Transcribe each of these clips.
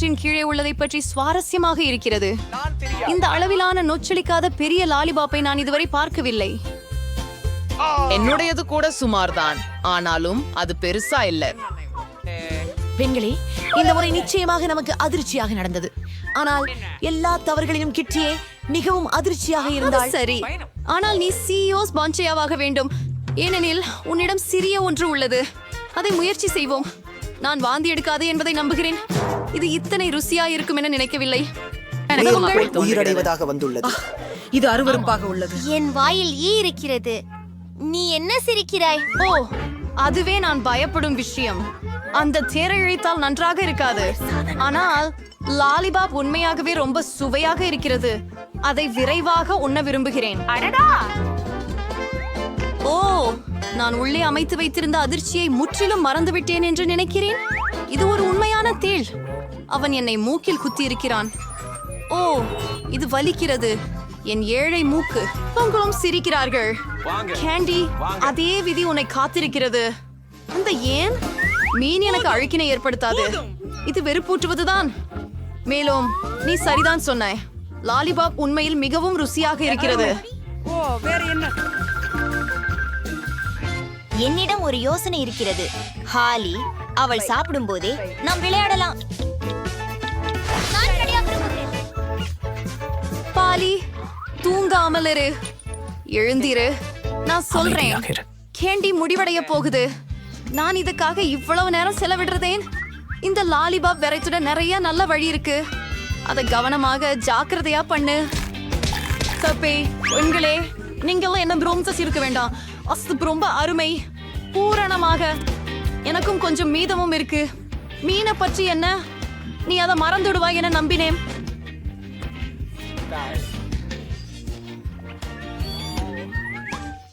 இவற்றின் கீழே உள்ளதை பற்றி சுவாரஸ்யமாக இருக்கிறது. இந்த அளவிலான நொச்சலிக்காத பெரிய லாலிபாப்பை நான் இதுவரை பார்க்கவில்லை. என்னுடையது கூட சுமார்தான். ஆனாலும் அது பெருசா இல்ல. பெண்களே இந்த முறை நிச்சயமாக நமக்கு அதிர்ச்சியாக நடந்தது. ஆனால் எல்லா தவறுகளிலும் கிட்டியே மிகவும் அதிர்ச்சியாக அது இருந்தால்? சரி. ஆனால் நீ சிஇஓஸ் பாஞ்சையாவாக வேண்டும். ஏனெனில் உன்னிடம் சிறிய ஒன்று உள்ளது. அதை முயற்சி செய்வோம். நான் வாந்தி எடுக்காது என்பதை நம்புகிறேன். இது இத்தனை ருசியா இருக்கும் என நினைக்கவில்லை. உயிரடைவதாக வந்துள்ளது. இது அருவருப்பாக உள்ளது. என் வாயில் ஈ இருக்கிறது. நீ என்ன சிரிக்கிறாய்? ஓ. அதுவே நான் பயப்படும் விஷயம். அந்த தேரை இழைத்தால் நன்றாக இருக்காது. ஆனால் லாலிபாப் உண்மையாகவே ரொம்ப சுவையாக இருக்கிறது. அதை விரைவாக உண்ண விரும்புகிறேன். ஓ. நான் உள்ளே அமைத்து வைத்திருந்த அதிர்ச்சியை முற்றிலும் மறந்துவிட்டேன் என்று நினைக்கிறேன்? இது ஒரு உண்மையான தேள். அவன் என்னை மூக்கில் குத்தி இருக்கிறான் ஓ இது வலிக்கிறது. என் ஏழை மூக்கு. உங்களும் சிரிக்கிறார்கள். கேண்டி அதே விதி உன்னை காத்திருக்கிறது. அந்த ஏன்? மீன் எனக்கு அழுக்கினை ஏற்படுத்தாது. இது வெறுப்பூட்டுவதுதான். மேலும் நீ சரிதான் சொன்னாய் லாலிபாப் உண்மையில் மிகவும் ருசியாக இருக்கிறது. என்னிடம் ஒரு யோசனை இருக்கிறது. ஹாலி அவள் சாப்பிடும் போதே நாம் விளையாடலாம். பாலி தூங்காமல் இரு. எழுந்திரு. நான் சொல்றேன். கேண்டி முடிவடைய போகுது. நான் இதுக்காக இவ்வளவு நேரம் செலவிடுறதேன்? இந்த லாலிபாப் வெரைட்டிட நிறைய நல்ல வழி இருக்கு. அதை கவனமாக ஜாக்கிரதையா பண்ணு. சப்பே பெண்களே நீங்களும் என்ன ப்ரோம்சஸ் இருக்க வேண்டாம். அஸ்து ரொம்ப அருமை. பூரணமாக. எனக்கும் கொஞ்சம் மீதமும் இருக்கு. மீனை பற்றி என்ன? நீ அதை மறந்துடுவாய் என நம்பினேன்.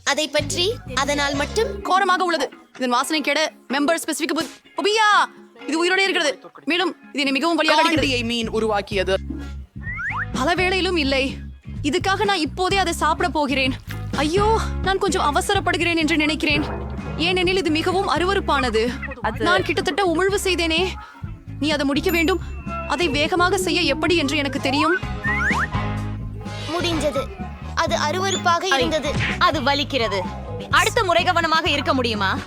அதை பற்றி அதனால் மட்டும் கோரமாக உள்ளது. இதன் வாசனை கெட மெம்பர் ஸ்பெசிபிக் ஒபியா இது உயிரோட இருக்கிறது. மேலும் இது என்னை மிகவும் வழியாக மீன் உருவாக்கியது. பல வேளையிலும் இல்லை. இதுக்காக நான் இப்போதே அதை சாப்பிட போகிறேன். ஐயோ நான் கொஞ்சம் அவசரப்படுகிறேன் என்று நினைக்கிறேன். ஏனெனில் இது மிகவும் அருவருப்பானது. நான் கிட்டத்தட்ட உமிழ்வு செய்தேனே. நீ அதை முடிக்க வேண்டும். அதை வேகமாக செய்ய எப்படி என்று எனக்கு தெரியும். முடிஞ்சது. அது அருவருப்பாக இருந்தது. அது வலிக்கிறது. அடுத்த முறை கவனமாக இருக்க முடியுமா?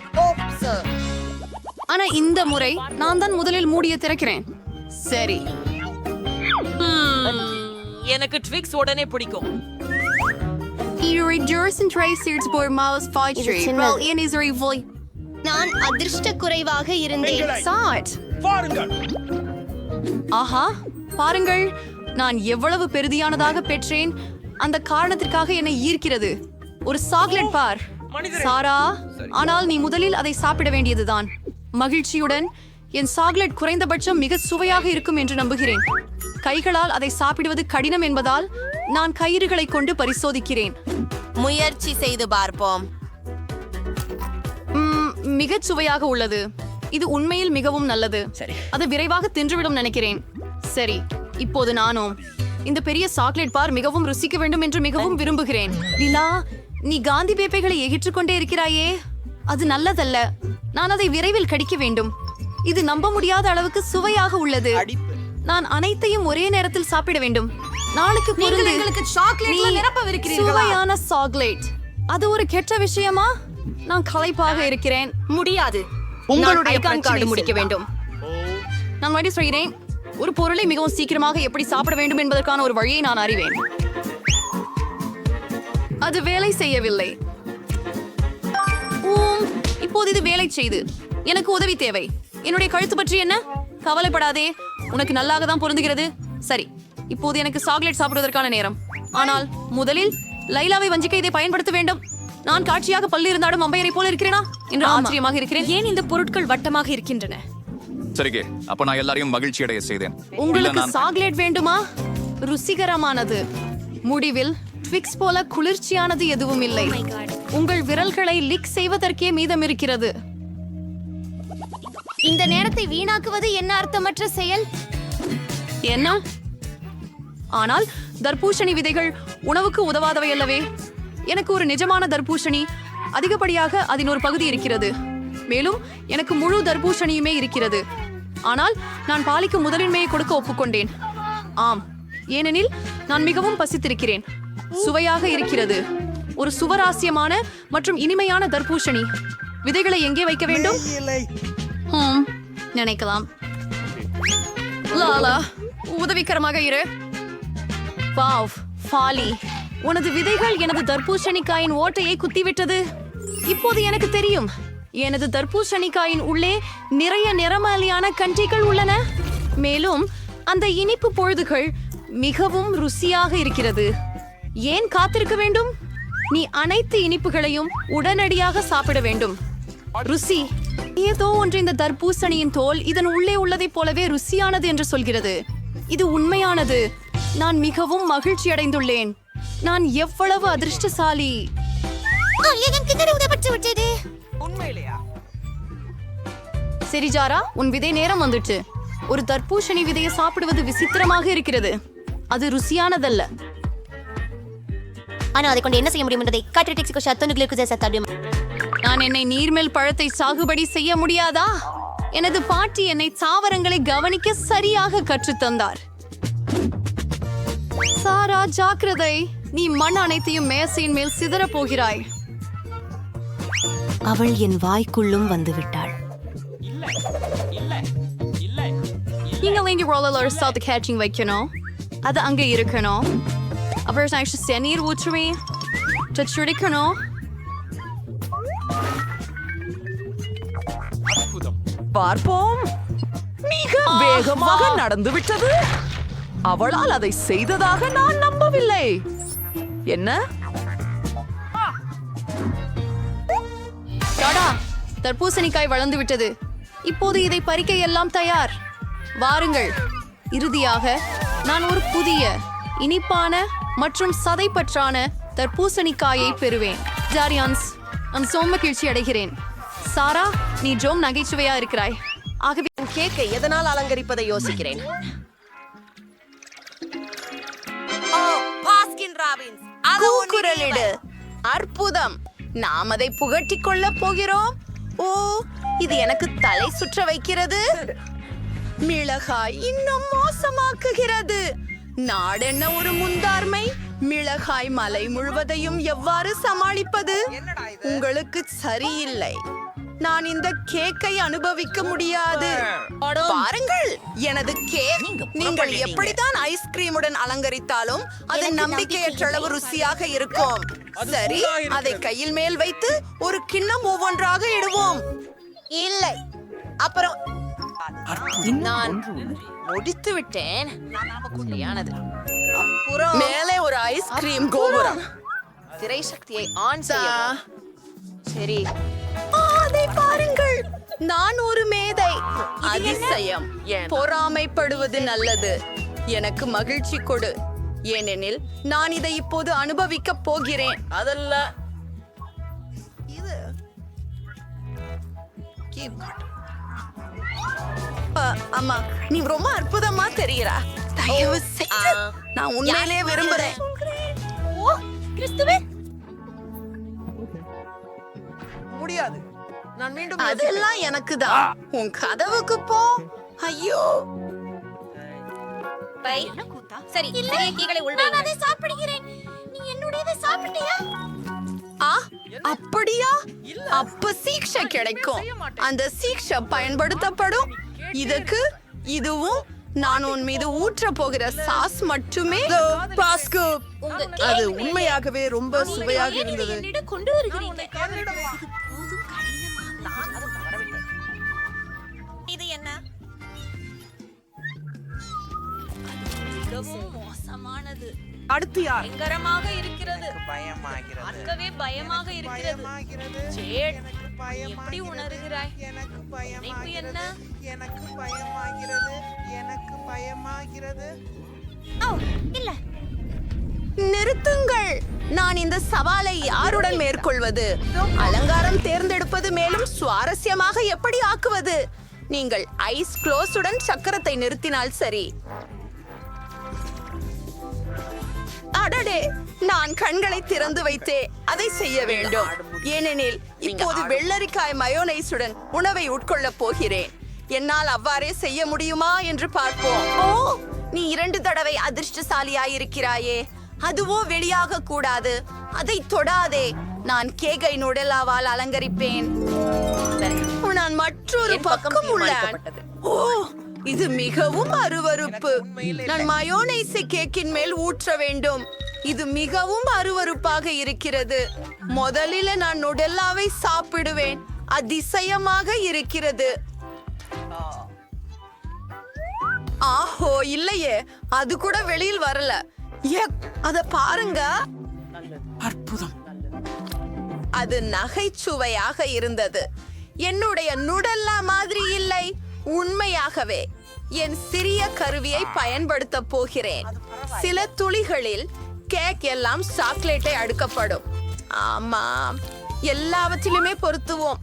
ஆனா இந்த முறை நான் தான் முதலில் மூடிய திறக்கிறேன். சரி. எனக்கு ட்விக்ஸ் உடனே பிடிக்கும். நான் அதிர்ஷ்ட குறைவாக இருந்தேன் சாட் ஆஹா பாருங்கள். நான் எவ்வளவு பெருதியானதாக பெற்றேன். அந்த காரணத்திற்காக என்னை ஈர்க்கிறது. ஒரு சாக்லேட் பார். சாரா. ஆனால் நீ முதலில் அதை சாப்பிட வேண்டியதுதான். மகிழ்ச்சியுடன் என் சாக்லேட் குறைந்தபட்சம் மிக சுவையாக இருக்கும் என்று நம்புகிறேன். கைகளால் அதை சாப்பிடுவது கடினம் என்பதால் நான் கயிறுகளை கொண்டு பரிசோதிக்கிறேன். முயற்சி செய்து பார்ப்போம். மிகச் சுவையாக உள்ளது. இது உண்மையில் மிகவும் நல்லது. அது விரைவாக தின்றுவிடும் நினைக்கிறேன். சரி இப்போது நானும். இந்த பெரிய சாக்லேட் பார் மிகவும் ருசிக்க வேண்டும் என்று மிகவும் விரும்புகிறேன். லீலா நீ காந்தி பேப்பைகளை எகிற்றுக் கொண்டே இருக்கிறாயே. அது நல்லதல்ல. நான் அதை விரைவில் கடிக்க வேண்டும். இது நம்ப முடியாத அளவுக்கு சுவையாக உள்ளது. நான் அனைத்தையும் ஒரே நேரத்தில் சாப்பிட வேண்டும். நாளுக்கு பொருந்து. நீ சுவையான சாக்லேட் அது ஒரு கெட்ட விஷயமா? நான் களைப்பாக இருக்கிறேன். முடியாது. உங்களுடைய card முடிக்க வேண்டும். நான் மறுபடியும் சொல்கிறேன் ஒரு பொருளை மிகவும் சீக்கிரமாக எப்படி சாப்பிட வேண்டும் என்பதற்கான ஒரு வழியை நான் அறிவேன். அது வேலை செய்யவில்லை. இப்போது இது வேலை செய்து எனக்கு உதவி தேவை. என்னுடைய கழுத்து பற்றி என்ன? கவலைப்படாதே. உனக்கு நல்லாக தான் பொருந்துகிறது. சரி இப்போது எனக்கு சாக்லேட் சாப்பிடுவதற்கான நேரம். ஆனால் முதலில் லைலாவை வஞ்சிக்க இதை பயன்படுத்த வேண்டும். நான் காட்சியாக பல்லு இருந்தாலும் அம்பையரை போல இருக்கிறேனா? என்று ஆச்சரியமாக இருக்கிறேன். ஏன் இந்த பொருட்கள் வட்டமாக இருக்கின்றன? சரிங்க அப்ப நான் எல்லாரையும் மகிழ்ச்சி அடைய செய்தேன். உங்களுக்கு சாக்லேட் வேண்டுமா? ருசிகரமானது. முடிவில் ட்விக்ஸ் போல குளிர்ச்சியானது எதுவும் இல்லை உங்கள் விரல்களை லிக் செய்வதற்கே மீதம் இருக்கிறது. இந்த நேரத்தை வீணாக்குவது என்ன அர்த்தமற்ற செயல்? என்ன? ஆனால் தர்பூசணி விதைகள் உணவுக்கு உதவாதவை அல்லவே. எனக்கு ஒரு நிஜமான தர்பூசணி அதிகப்படியாக அதன் ஒரு பகுதி இருக்கிறது. மேலும் எனக்கு முழு தர்பூசணியுமே இருக்கிறது. ஆனால் நான் பாலிக்கு முதலின்மையை கொடுக்க ஒப்புக்கொண்டேன். ஆம் ஏனெனில் நான் மிகவும் பசித்திருக்கிறேன். சுவையாக இருக்கிறது. ஒரு சுவராசியமான மற்றும் இனிமையான தர்பூசணி விதைகளை எங்கே வைக்க வேண்டும்? ஹம், நினைக்கலாம். லாலா உதவிகரமாக இரு. வாவ் ஃபாலி. உனது விதைகள் எனது தர்பூசணிக்காயின் ஓட்டையை குத்திவிட்டது. இப்போது எனக்கு தெரியும் எனது தர்பூசணிக்காயின் உள்ளே நிறைய நிறமாலியான கன்றிகள் உள்ளன. மேலும் அந்த இனிப்பு பொழுதுகள் மிகவும் ருசியாக இருக்கிறது. ஏன் காத்திருக்க வேண்டும்? நீ அனைத்து இனிப்புகளையும் உடனடியாக சாப்பிட வேண்டும். ருசி ஏதோ ஒன்று இந்த தர்பூசணியின் தோல் இதன் உள்ளே உள்ளதைப் போலவே ருசியானது என்று சொல்கிறது. இது உண்மையானது. நான் மிகவும் மகிழ்ச்சி அடைந்துள்ளேன். நான் எவ்வளவு அதிர்ஷ்டசாலி. சரி ஜாரா உன் விதை நேரம் வந்துட்டு. ஒரு தர்பூசணி விதையை சாப்பிடுவது விசித்திரமாக இருக்கிறது. அது ருசியானதல்ல. ஆனா அதை கொண்டு என்ன செய்ய முடியும் என்பதை காற்று டெக்ஸிகோ சத்தனுக்கு சத்தாடும் நான் என்னை நீர்மேல் பழத்தை சாகுபடி செய்ய முடியாதா? எனது பாட்டி என்னை தாவரங்களை கவனிக்க சரியாக கற்றுத்தந்தார் சாரா ஜாக்கிரதை. நீ மண் அனைத்தையும் மேசையின் மேல் சிதறப் போகிறாய். அவள் என் வாய்க்குள்ளும் வந்து விட்டாள் நீங்க இங்க ரோலர் சாத்து கேச்சிங் வைக்கணும் அது அங்க இருக்கணும். அப்புறம் சென்னீர் ஊற்றுவேன் சுடிக்கணும் பார்ப்போம். மிக வேகமாக நடந்து விட்டது. அவளால் அதை செய்ததாக நான் நம்பவில்லை. என்ன? தர்பூசணிக்காய் வளர்ந்து விட்டது. இப்போது இதை பறிக்க எல்லாம் தயார். வாருங்கள். இறுதியாக நான் ஒரு புதிய இனிப்பான மற்றும் சதைப்பற்றான தர்பூசணிக்காயை பெறுவேன். ஜாரியான்ஸ் நான் சோம மகிழ்ச்சி அடைகிறேன். சாரா நீ ஜோம் நகைச்சுவையா இருக்கிறாய். ஆகவே கேக்கை எதனால் அலங்கரிப்பதை யோசிக்கிறேன். கூக்குரலிடு. அற்புதம். நாம் அதை புகட்டிக் கொள்ளப் போகிறோம். ஓ இது எனக்கு தலை சுற்ற வைக்கிறது. மிளகாய் இன்னும் மோசமாக்குகிறது. நாடென்ன ஒரு முந்தார்மை. மிளகாய் மலை முழுவதையும் எவ்வாறு சமாளிப்பது? உங்களுக்கு சரியில்லை. நான் இந்த கேக்கை அனுபவிக்க முடியாது. பாருங்கள். எனது கேக் நீங்கள் எப்படித்தான் ஐஸ்கிரீமுடன் அலங்கரித்தாலும் அது நம்பிக்கையற்ற அளவு ருசியாக இருக்கும். சரி அதை கையில் மேல் வைத்து ஒரு கிண்ணம் ஒவ்வொன்றாக இடுவோம். இல்லை. அப்புறம் நான் முடித்து விட்டேன். மேலே ஒரு ஐஸ்கிரீம் கோபுரம். திரை சக்தியை ஆன் செய்ய சரி. நான் ஒரு மேதை. அதிசயம். பொறாமைப்படுவது நல்லது. எனக்கு மகிழ்ச்சி கொடு. ஏனெனில் நான் இதை இப்போது அனுபவிக்க போகிறேன். அதல்ல. இது. அம்மா நீ ரொம்ப அற்புதமா தெரிகிறா தயவு செய்து நான் உண்மையிலே விரும்புறேன். ஓ கிறிஸ்துவே. முடியாது. நான் மீண்டும் அதெல்லாம் எனக்கு தான் உன் கதவுக்கு போ. ஐயோ. பை. சரி சிறிய கீகளை உள்வை நான் அதை சாப்பிடுகிறேன். நீ என்னுடையதை சாப்பிட்டியா? ஆ அப்படியா? அப்ப சீக்ஷை கிடைக்கும். அந்த சீக்ஷை பயன்படுத்தப்படும். இதுக்கு இதுவும் நான் உன் மீது ஊற்ற போகிற சாஸ் மட்டுமே. பாஸ்கு அது உண்மையாகவே ரொம்ப சுவையாக இருந்தது. கொண்டு வருகிறீங்க? போதும் கடினமா இது என்ன? மிகவும் மோசமானது. அடுத்து யார்? பயங்கரமாக இருக்கிறது. பயமாகிறது. பார்க்கவே பயமாக இருக்கிறது. ஜேட், எப்படி உணர்கிறாய்? எனக்கு பயமாகிறது என்ன? எனக்கு பயமாகிறது. எனக்கு பயமாகிறது. ஓ இல்ல. நிறுத்துங்கள். நான் இந்த சவாலை யாருடன் மேற்கொள்வது? அலங்காரம் தேர்ந்தெடுப்பது மேலும் சுவாரஸ்யமாக எப்படி ஆக்குவது? நீங்கள் ஐஸ் க்ளோஸுடன் சக்கரத்தை நிறுத்தினால் சரி. அடடே நான் கண்களை திறந்து வைத்தே அதை செய்ய வேண்டும். ஏனெனில் இப்போது வெள்ளரிக்காய் மயோனைஸுடன் உணவை உட்கொள்ளப் போகிறேன். என்னால் அவ்வாறே செய்ய முடியுமா என்று பார்ப்போம். ஓ நீ இரண்டு தடவை அதிர்ஷ்டசாலியாயிருக்கிறாயே. அதுவோ வெளியாக கூடாது. அதை தொடாதே. நான் கேக்கை நுடலாவால் அலங்கரிப்பேன். நான் மற்றொரு பக்கம் உள்ளேன். ஓ இது மிகவும் அருவருப்பு. நான் மயோனைஸை கேக்கின் மேல் ஊற்ற வேண்டும். இது மிகவும் அருவருப்பாக இருக்கிறது. முதலில் நான் நுடெல்லாவை சாப்பிடுவேன். அதிசயமாக இருக்கிறது. ஆஹோ இல்லையே. அது கூட வெளியில் வரல. அத பாருங்க. அற்புதம். அது நகைச்சுவையாக இருந்தது. என்னுடைய நுடல்லா மாதிரி இல்லை உண்மையாகவே. என் சிறிய கருவியை பயன்படுத்த போகிறேன். சில துளிகளில் கேக் எல்லாம் சாக்லேட்டை அடுக்கப்படும். ஆமாம் எல்லாவற்றிலுமே பொருத்துவோம்.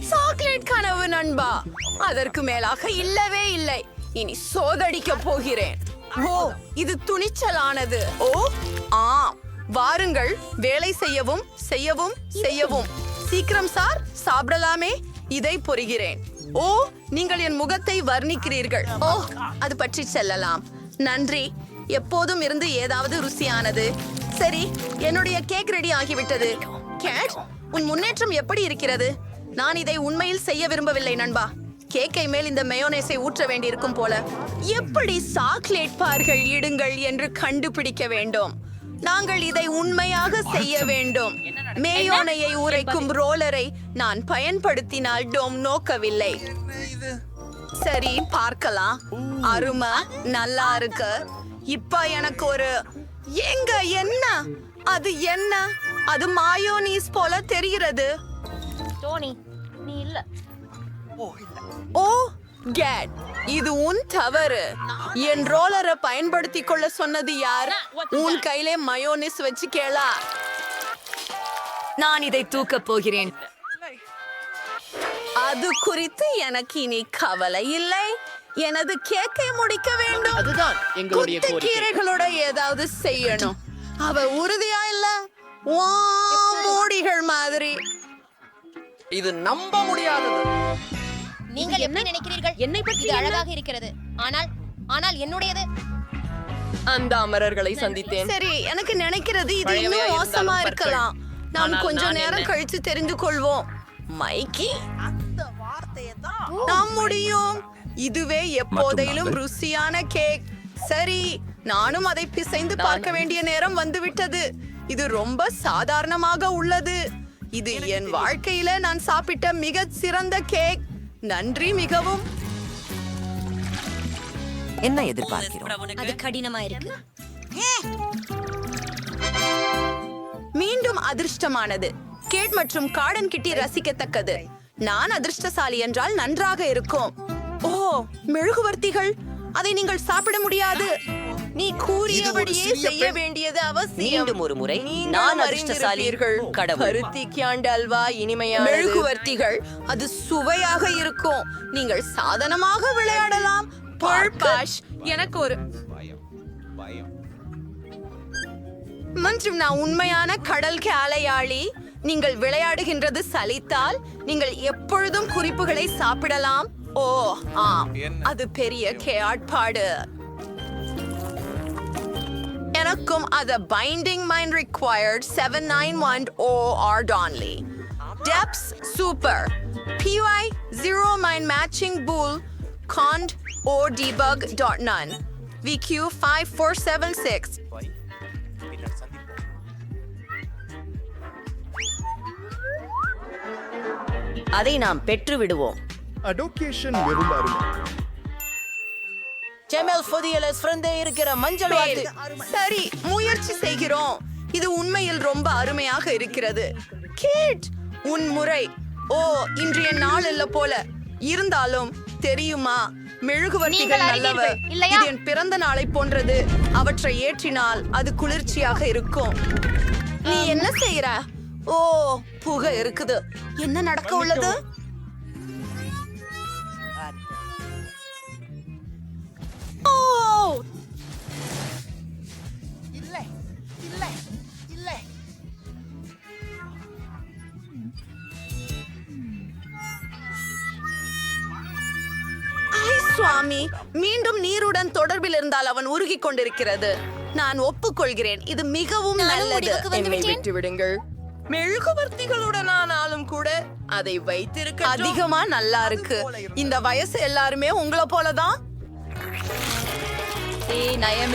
சாக்லேட் கனவு நண்பா. அதற்கு மேலாக இல்லவே இல்லை. இனி சோதடிக்க போகிறேன். ஓ இது துணிச்சலானது. ஓ ஆம். வாருங்கள் வேலை செய்யவும் செய்யவும் செய்யவும். சீக்கிரம் சார் சாப்பிடலாமே. இதை பொறுகிறேன். ஓ நீங்கள் என் முகத்தை வர்ணிக்கிறீர்கள். ஓ அது பற்றி செல்லலாம். நன்றி. எப்போதும் இருந்து ஏதாவது ருசியானது. சரி என்னுடைய கேக் ரெடி ஆகிவிட்டது. கேட் உன் முன்னேற்றம் எப்படி இருக்கிறது? நான் இதை உண்மையில் செய்ய விரும்பவில்லை நண்பா. கேக்கை மேல் இந்த மேயோனேஸை ஊற்ற வேண்டியிருக்கும் போல. எப்படி சாக்லேட் பார்கள் இடுங்கள் என்று கண்டுபிடிக்க வேண்டும். நாங்கள் இதை உண்மையாக செய்ய வேண்டும். மேயோனையை உரைக்கும் ரோலரை நான் பயன்படுத்தினால் டோம் நோக்கவில்லை. சரி பார்க்கலாம். அருமை நல்லா இருக்கு. இப்ப எனக்கு ஒரு எங்க என்ன? அது என்ன? அது மாயோனீஸ் போல தெரிகிறது. டோனி நீ இல்ல. ஓ கேட். இது உன் தவறு. என் ரோலரை பயன்படுத்தி கொள்ள சொன்னது யார்? உன் கையிலே மயோனிஸ் வச்சு கேளா. நான் இதை தூக்கப் போகிறேன். அது குறித்து எனக்கு இனி கவலை இல்லை. எனது கேக்கை முடிக்க வேண்டும். அதுதான் எங்களுடைய கீரைகளோட ஏதாவது செய்யணும். அவ உறுதியா இல்ல? மூடிகள் மாதிரி. இது நம்ப முடியாதது. நீங்கள் எப்படி நினைக்கிறீர்கள்? என்னை பற்றி இது அழகாக இருக்கிறது. ஆனால் ஆனால் என்னுடையது? அந்த அமரர்களை சந்தித்தேன். சரி எனக்கு நினைக்கிறது இது இன்னும் மோசமா இருக்கலாம். நாம் கொஞ்ச நேரம் என்ன? கழிச்சு தெரிந்து கொள்வோம். மைக்கி நாம் முடியும். இதுவே எப்போதையிலும். ருசியான கேக். சரி நானும் அதை பிசைந்து பார்க்க வேண்டிய நேரம் வந்துவிட்டது. இது ரொம்ப சாதாரணமாக உள்ளது. இது என் வாழ்க்கையில நான் சாப்பிட்ட மிக சிறந்த கேக். நன்றி மிகவும். என்ன எதிர்பார்க்கிறோம்? அது கடினமா இருக்கு மீண்டும் அதிர்ஷ்டமானது. கேட் மற்றும் கார்டன் கிட்டி ரசிக்கத்தக்கது. நான் அதிர்ஷ்டசாலி என்றால் நன்றாக இருக்கும். ஓ மெழுகுவர்த்திகள். அதை நீங்கள் சாப்பிட முடியாது. நீ கூறியபடியே செய்ய வேண்டியது அவசியம். மீண்டும் ஒரு முறை நான். கடவுள். பருத்தி கியாண்டு அல்வா இனிமையான மெழுகுவர்த்திகள் அது சுவையாக இருக்கும். நீங்கள் சாதனமாக விளையாடலாம். பர்பாஷ் எனக்கு ஒரு மற்றும் நான் உண்மையான கடல் அலையாளி நீங்கள் விளையாடுகின்றது சலித்தால் நீங்கள் எப்பொழுதும் குறிப்புகளை சாப்பிடலாம். ஓ ஆம். அது பெரிய கேட்பாடு எனக்கும் அது binding mind required seven nine one O R டான்லி டெப்ஸ் super BY zero mind matching pool can't O debug dot நன் விக்யூ ஃபைவ் ஃபோர் செவன் சிக்ஸ் அதை நாம் பெற்று விடுவோம் அடோகேஷன் வெறும் அருமை செமெல் ஃபொதியலஸ் ஃப்ரெண்டே இருக்கிற மஞ்சள் வாத்து சரி முயற்சி செய்கிறோம். இது உண்மையில் ரொம்ப அருமையாக இருக்கிறது. கேட் உன் முறை. ஓ இன்றைய நாள் இல்ல போல. இருந்தாலும் தெரியுமா? மெழுகுவர்த்திகள் நல்லவ? இது என் பிறந்த நாளை போன்றது. அவற்றை ஏற்றினால் அது குளிர்ச்சியாக இருக்கும். நீ என்ன செய்யற ஓ புகை இருக்குது. என்ன நடக்க உள்ளது? சுவாமி மீண்டும் நீருடன் தொடர்பில் இருந்தால் அவன் உருகிக் கொண்டிருக்கிறது. நான் ஒப்புக்கொள்கிறேன் இது மிகவும் நல்லது. என்னை விட்டேன். விட்டு விடுங்கள் மெழுகுவர்த்திகளுடன் ஆனாலும் கூட அதை வைத்திருக்க அதிகமா நல்லா இருக்கு. இந்த வயசு எல்லாருமே உங்களை போலதான். நயம்